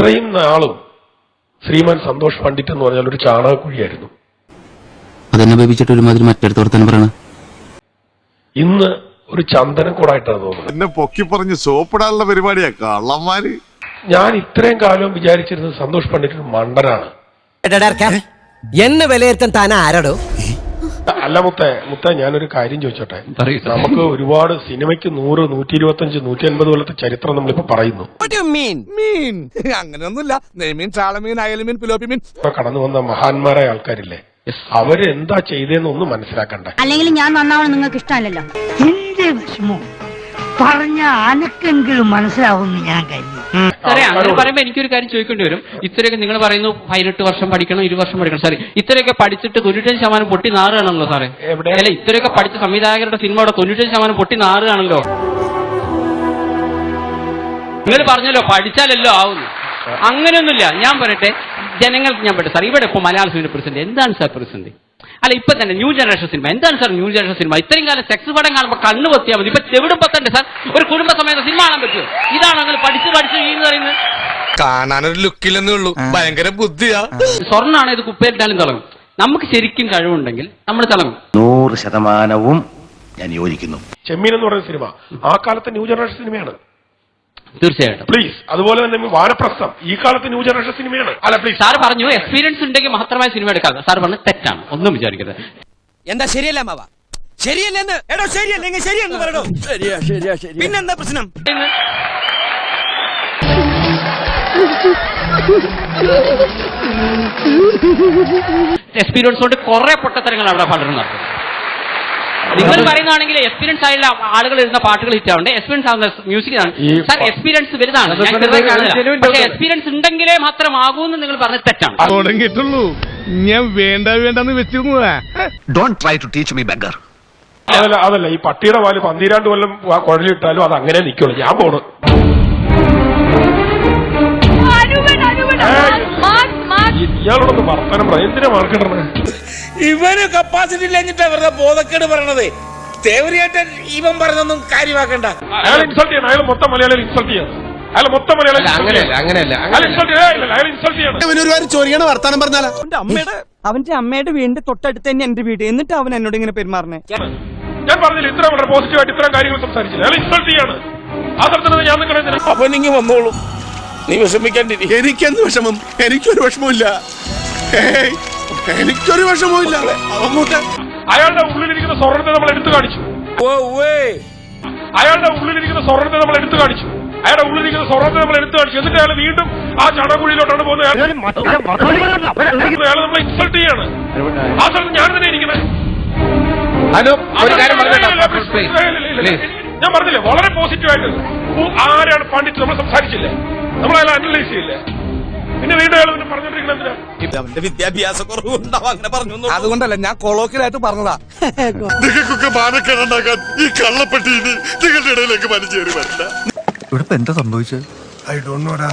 ഇത്രയും നാളും ശ്രീമാൻ സന്തോഷ് പണ്ഡിറ്റ് എന്ന് പറഞ്ഞാൽ ഒരു ചാണകക്കുഴിയായിരുന്നു. അതെന്നെ ബേബിച്ചിട്ട് ഒരുമാതിരി മറ്റടുത്ത് തന്നെ പറയണ. ഇന്ന് ഒരു ചന്ദനക്കൂടായിട്ടാണ് തോന്നുന്നത്. എന്നെ പൊക്കി പറഞ്ഞ് സോപ്പിടാനുള്ള പരിപാടിയാ കള്ളന്മാര്. ഞാൻ ഇത്രയും കാലം വിചാരിച്ചിരുന്നത് സന്തോഷ് പണ്ഡിറ്റ് ഒരു മണ്ടനാണ്. എന്നെ വിലയിരുത്താൻ താൻ ആരാടോ? അല്ല മുത്തേ മുത്തേ ഞാനൊരു കാര്യം ചോദിച്ചോട്ടെ? നമുക്ക് ഒരുപാട് സിനിമയ്ക്ക് നൂറ് നൂറ്റി ഇരുപത്തി അഞ്ച് നൂറ്റി അൻപത് കൊല്ലത്തെ ചരിത്രം നമ്മളിപ്പോ പറയുന്നു മീൻ അങ്ങനെയൊന്നുമില്ല നെയ്മീൻ ചാളമീൻ കടന്നു വന്ന മഹാന്മാരായ ആൾക്കാരില്ലേ? അവരെന്താ ചെയ്തതെന്നൊന്നും മനസ്സിലാക്കണ്ട. അല്ലെങ്കിൽ ഞാൻ നന്നാവണം നിങ്ങൾക്ക് ഇഷ്ടമല്ലല്ലോ. എന്റെ വിഷമം. പറഞ്ഞ അനക്കെങ്കിലും മനസ്സിലാവുമെന്ന് ഞാൻ കരുതി. സാറേ അങ്ങനെ പറയുമ്പോ പറയുമ്പോൾ എനിക്കൊരു കാര്യം ചോദിക്കേണ്ടി വരും. ഇത്രയൊക്കെ നിങ്ങൾ പറയുന്നു പതിനെട്ട് വർഷം പഠിക്കണം ഇരു വർഷം പഠിക്കണം. സാറേ ഇത്രയൊക്കെ പഠിച്ചിട്ട് തൊണ്ണൂറ്റഞ്ച് ശതമാനം പൊട്ടി നാറുകയാണല്ലോ സാറേ. എവിടെ? അല്ല ഇത്രയൊക്കെ പഠിച്ച സംവിധായകരുടെ സിനിമയുടെ തൊണ്ണൂറ്റഞ്ച് ശതമാനം പൊട്ടി നാറുകയാണല്ലോ. നിങ്ങൾ പറഞ്ഞല്ലോ പഠിച്ചാലല്ലോ ആവുന്നു. അങ്ങനെയൊന്നുമില്ല. ഞാൻ പറയട്ടെ ജനങ്ങൾക്ക് ഞാൻ പറയട്ടെ. സാർ ഇവിടെ ഇപ്പൊ മലയാള സിനിമ പ്രസിഡന്റ്. എന്താണ് സാർ പ്രസിഡന്റ്? അല്ല ഇപ്പൊ തന്നെ ന്യൂ ജനറേഷൻ സിനിമ. എന്താണ് സാർ ന്യൂ ജനറേഷൻ സിനിമ? ഇത്രയും കാലം സെക്സ് പടം കാണുമ്പോൾ കണ്ണ് പൊത്തിയാൽ മതി. ഇപ്പൊ ചെവിടുമ്പോ തന്നെ സാർ? ഒരു കുടുംബ സമയത്ത് സിനിമ കാണാൻ പറ്റുമോ? ഇതാണ് നിങ്ങൾ പഠിച്ച് പഠിച്ച് എന്ന് പറയുന്നത്. കാണാനൊരു ലുക്കില്ലെന്നേ ഉള്ളൂ. ഭയങ്കര ബുദ്ധിയാ. സ്വർണാണ് ഇത് കുപ്പയിട്ടാലും തിളങ്ങും. നമുക്ക് ശരിക്കും കഴിവുണ്ടെങ്കിൽ നമ്മൾ തിളങ്ങും. നൂറ് ശതമാനവും ഞാൻ യോജിക്കുന്നു. ചെമ്മീൻ എന്ന് പറയുന്ന സിനിമ ആ കാലത്തെ ന്യൂ ജനറേഷൻ സിനിമയാണ്. തീർച്ചയായിട്ടും. പ്ലീസ് അതുപോലെ തന്നെ വാനപ്രസ്ഥം. ഈ കാലത്ത് ന്യൂ ജനറേഷൻ സിനിമയാണ്. അല്ല പ്ലീസ് സാർ പറഞ്ഞു എക്സ്പീരിയൻസ് ഉണ്ടെങ്കിൽ മാത്രമായി സിനിമ എടുക്കാം. സാർ പറഞ്ഞു തെറ്റാണ്. ഒന്നും വിചാരിക്കരുത്. എന്താ ശരിയല്ല മാവ? ശരിയല്ലെന്ന് എടോ ശരിയല്ലെങ്കിൽ ശരിയെന്ന് പറയണോ ശരിയാ ശരിയാ ശരി പിന്നെന്താ പ്രശ്നം? എക്സ്പീരിയൻസ് കൊണ്ട് കുറെ പൊട്ടത്തരങ്ങൾ അവിടെ പലരും നടത്തും. നിങ്ങൾ പറയുന്നതാണെങ്കിൽ എക്സ്പീരിയൻസ് ആയുള്ള ആളുകൾ എഴുതുന്ന പാട്ടുകൾ ഹിറ്റ് ആവുന്നുണ്ട്. എക്സ്പീരിയൻസ് ആവുന്ന മ്യൂസിക് ആണ് സാർ എക്സ്പീരിയൻസ് വലുതാണ്. പക്ഷേ എക്സ്പീരിയൻസ് ഉണ്ടെങ്കിലേ മാത്രമാകൂ എന്ന് നിങ്ങൾ പറഞ്ഞ തെറ്റാണ്. തുടങ്ങിയിട്ടുള്ളൂ. ഞാൻ വേണ്ട വേണ്ടെന്ന് വെച്ചിരുന്നു don't try to teach me beggar അതല്ല അതല്ല. ഈ പട്ടിയുടെ പാൽ പന്തിരാണ്ട് കൊല്ലം കുഴലിട്ടാലും അത് അങ്ങനെ നിൽക്കുള്ളൂ ഞാൻ പോണു. ഇയാളോടൊന്ന് വർത്തനം പറയാം എന്തിനാ മാർക്കിടണേ ഇവന്? കപ്പാസിറ്റി ഇല്ലെങ്കിട്ട് അവരുടെ ബോധക്കേട് പറയണത്. തേവരിയായിട്ട് ഇവൻ പറഞ്ഞൊന്നും കാര്യമാക്കണ്ട. അയാൾ ഇൻസൾട്ട് ചെയ്യണം. അയാൾ മൊത്തം മലയാളം ഇൻസൾട്ട് ചെയ്യണം. അയാൾ മൊത്തം മലയാളം അങ്ങനെയല്ല അങ്ങനെയല്ല അയാൾ ഇൻസൾട്ട് ചെയ്യണം. അയാൾ ഇൻസൾട്ട് ചെയ്യണം. ഒരുപാട് ചൊറിയണ വർത്താനം പറഞ്ഞാലാ? അവന്റെ അമ്മയുടെ അവന്റെ അമ്മയുടെ വീടിന്റെ തൊട്ടടുത്ത് തന്നെ എന്റെ വീട്. എന്നിട്ട് അവൻ എന്നോട് ഇങ്ങനെ പെരുമാറണേ? ഞാൻ പറഞ്ഞില്ല ഇത്ര വളരെ പോസിറ്റീവായിട്ട് ഇത്രയും കാര്യങ്ങൾ സംസാരിച്ചില്ല. അയാൾ ഇൻസൾട്ട് ചെയ്യാണ്. ആ സ്ഥലത്ത് ഞാൻ നിൽക്കണേ അപ്പൊ നിങ്ങൾ വന്നോളൂ. നീ വിഷമിക്കാണ്ടിരി. എനിക്കെന്ത് വിഷമം? എനിക്കൊരു വിഷമമില്ല ഏയ്, എനിക്കൊരു വിഷമമില്ല അങ്ങോട്ട് അയാളുടെ ഉള്ളിലിരിക്കുന്ന സ്വർണത്തെ നമ്മൾ എടുത്തു കാണിച്ചു. അയാളുടെ ഉള്ളിലിരിക്കുന്ന സ്വർണത്തെ നമ്മൾ എടുത്തു കാണിച്ചു. അയാളുടെ ഉള്ളിലിരിക്കുന്ന സ്വർണത്തെ നമ്മൾ എടുത്തു കാണിച്ചു. എന്നിട്ട് അയാൾ വീണ്ടും ആ ചടകുഴിയിലോട്ടാണ് പോകുന്നത്. അയാൾ നമ്മളെ ഇൻസൾട്ട് ചെയ്യാണ്. ആ സ്ഥലത്ത് ഞാൻ തന്നെ ഇരിക്കണേ ഒരു കാര്യം ഞാൻ പറഞ്ഞില്ലേ. വളരെ പോസിറ്റീവായിട്ട് ആരാണ് പണ്ഡിറ്റ്? നമ്മൾ സംസാരിച്ചില്ലേ? നമ്മൾ അയാൾ അനലൈസ് ചെയ്യില്ലേ പിന്നെ വീണ്ടും അയാൾ പിന്നെ അവന്റെ വിദ്യാഭ്യാസ കുറവുണ്ടാവും അങ്ങനെ പറഞ്ഞു അതുകൊണ്ടല്ല ഞാൻ കൊളോക്കിലായിട്ട് പറഞ്ഞതാ. നിങ്ങൾക്കൊക്കെ മാനക്കേടുണ്ടാക്കാൻ ഈ കള്ളപ്പെട്ടി നിങ്ങളുടെ ഇടയിലേക്ക് വലിച്ചേറി വരില്ല. ഇവിടെ എന്താ സംഭവിച്ചത്? I don't നോടാ.